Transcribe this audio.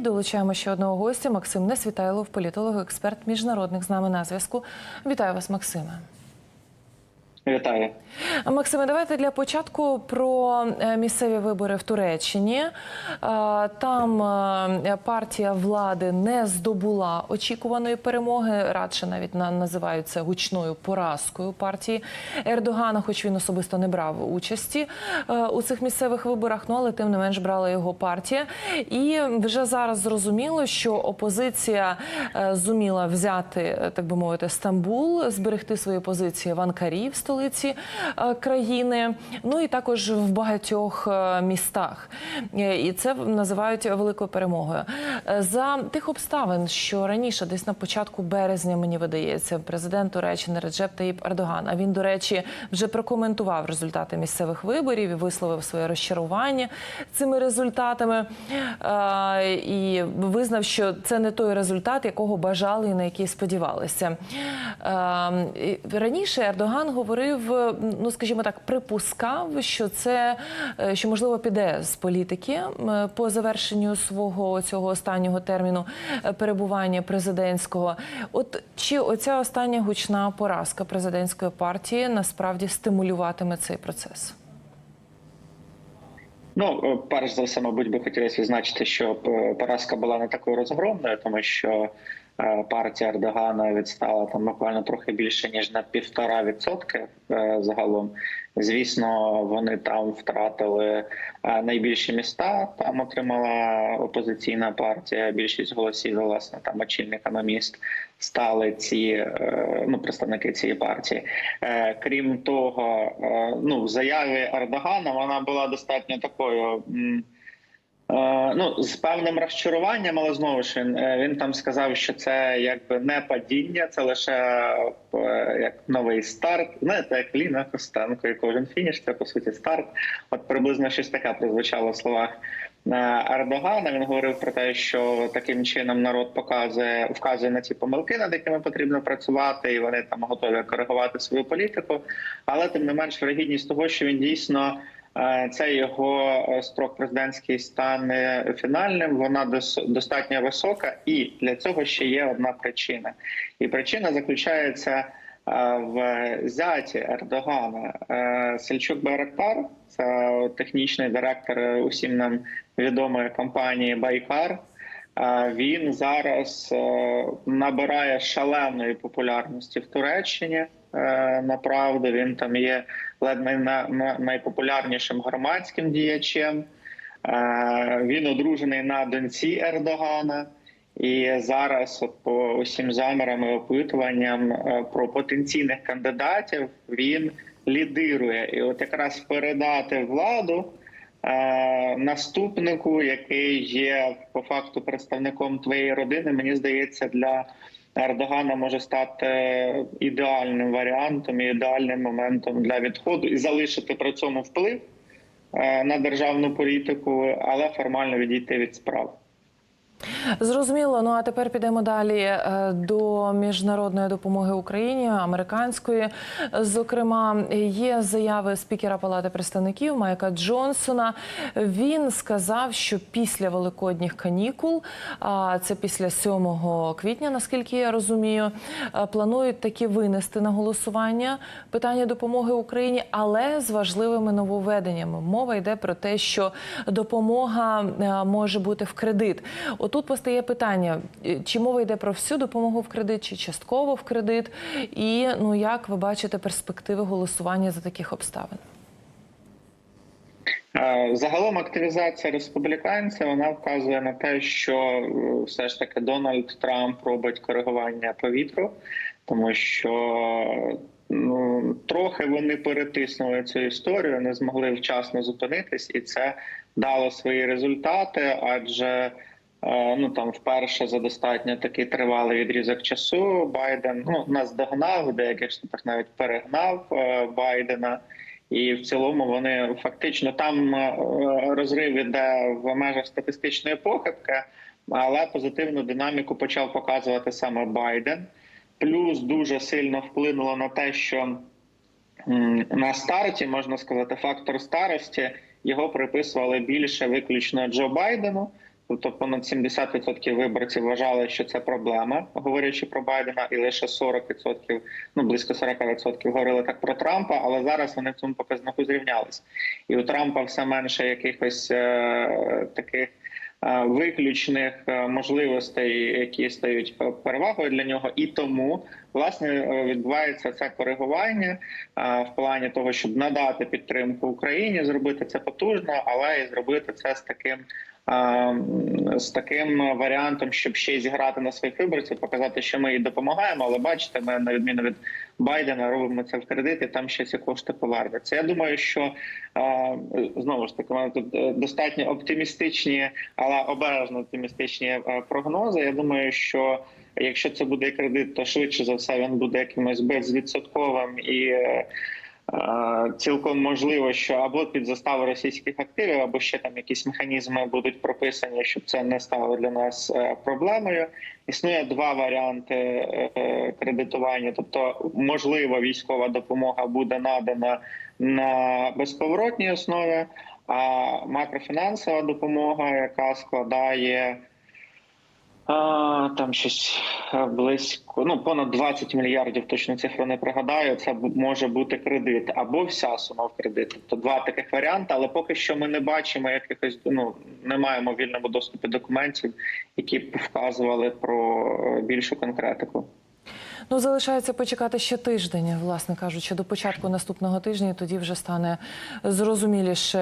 Долучаємо ще одного гостя. Максим Несвітайлов, політолог, експерт міжнародних з нами на зв'язку. Вітаю вас, Максиме. Вітаю. Максиме, давайте для початку про е, місцеві вибори в Туреччині. Е, Там е, партія влади не здобула очікуваної перемоги. Радше навіть називають це гучною поразкою партії Ердогана, хоч він особисто не брав участі у цих місцевих виборах. Ну але тим не менш брала його партія. І вже зараз зрозуміло, що опозиція зуміла взяти, так би мовити, Стамбул, зберегти свої позиції в Анкарі, в столиці е, країни. Ну і також в багатьох е, містах. Е, І це називають великою перемогою. За тих обставин, що раніше, десь на початку березня, мені видається, президент Туреччини Реджеп Таїп Ердоган. А він, до речі, вже прокоментував результати місцевих виборів і висловив своє розчарування цими результатами. І визнав, що це не той результат, якого бажали і на який сподівалися. Е, Раніше Ердоган говорив, ну скажімо так, припускав, що це е, що можливо піде з політики по завершенню свого цього останнього терміну е, перебування президентського. От чи оця остання гучна поразка президентської партії насправді стимулюватиме цей процес? Ну, е, перш за все, мабуть, би хотілося відзначити, що поразка була не такою розгромною, тому що партія Ердогана відстала там буквально трохи більше ніж на півтора відсотки е, загалом. Звісно, вони там втратили е, найбільші міста. Там отримала опозиційна партія. Більшість голосів, власне, там очільниками міст стали ці е, ну представники цієї партії. Е, Крім того, е, ну в заяві Ердогана вона була достатньо такою. Е, Ну, з певним розчаруванням, але знову ж він, е, там сказав, що це якби не падіння, це лише е, як новий старт. Знаєте, як Ліна Костенко, і кожен фініш, це по суті старт. От приблизно щось таке прозвучало в словах Ердогана. Він говорив про те, що таким чином народ показує вказує на ті помилки, над якими потрібно працювати, і вони там готові коригувати свою політику. Але тим не менш, вирогідність того, що він дійсно. Е, Це його е, строк президентський стане фінальним. Вона дос- достатньо висока, і для цього ще є одна причина. І причина заключається е, в зяті Ердогана. Сельчук Байрактар, це технічний директор усім нам відомої компанії Байкар. Він зараз набирає шаленої популярності в Туреччині. Направду він там є ледь найпопулярнішим громадським діячем. Е, Він одружений на доньці Ердогана. І зараз, от по усім замірам і опитуванням е, про потенційних кандидатів, він лідирує. І от якраз передати владу е, наступнику, який є по факту представником твоєї родини, мені здається, для Ердогана може стати ідеальним варіантом і ідеальним моментом для відходу і залишити при цьому вплив е, на державну політику, але формально відійти від справ. Зрозуміло. Ну а тепер підемо далі е, до міжнародної допомоги Україні, американської. Зокрема, є заяви спікера Палати представників Майка Джонсона. Він сказав, що після великодніх канікул, а це після 7 квітня, наскільки я розумію, е, планують таки винести на голосування питання допомоги Україні, але з важливими нововведеннями. Мова йде про те, що допомога е, може бути в кредит. Отут постає питання: е, чи мова йде про всю допомогу в кредит, чи частково в кредит, і ну як ви бачите перспективи голосування за таких обставин? Е, Загалом активізація республіканців вона вказує на те, що е, все ж таки Дональд Трамп робить коригування по вітру, тому що ну, трохи вони перетиснули цю історію, не змогли вчасно зупинитись, і це дало свої результати, адже ну там вперше за достатньо такий тривалий відрізок часу Байден ну нас догнав, деяких штатах навіть перегнав е, Байдена. І в цілому вони фактично там е, розрив іде в межах статистичної похибки, але позитивну динаміку почав показувати саме Байден. Плюс дуже сильно вплинуло на те, що на старті можна сказати, фактор старості його приписували більше виключно Джо Байдену, Тобто понад 70% виборців вважали, що це проблема, говорячи про Байдена, і лише 40%, ну близько 40% говорили так про Трампа. Але зараз вони в цьому показнику зрівнялись. І у Трампа все менше якихось е, таких е, виключних е, можливостей, які стають е, перевагою для нього, і тому власне е, відбувається це коригування е, в плані того, щоб надати підтримку Україні, зробити це потужно, але і зробити це з таким. е, З таким варіантом, щоб ще й зіграти на своїх виборців, показати, що ми їй допомагаємо, але бачите, ми на відміну від Байдена робимо це в кредит, і там ще ці кошти повернуться. Я думаю, що знову ж таки, тут достатньо оптимістичні, але обережно оптимістичні прогнози. Я думаю, що якщо це буде кредит, то швидше за все він буде якимось безвідсотковим і. е, е, Цілком можливо, що або під заставу російських активів, або ще там якісь механізми будуть прописані, щоб це не стало для нас е, проблемою. Існує два варіанти кредитування, тобто, можливо, військова допомога буде надана на безповоротній основі, а макрофінансова допомога, яка складає там щось е, близько, ну понад 20 мільярдів, точно цифру не пригадаю. Це може бути кредит або вся сума в кредит. Тобто два таких варіанти, але поки що ми не бачимо якихось, ну не маємо вільному доступі документів, які б вказували про е, більшу конкретику. Ну, залишається почекати ще тиждень, власне кажучи, до початку наступного тижня, тоді вже стане зрозуміліше.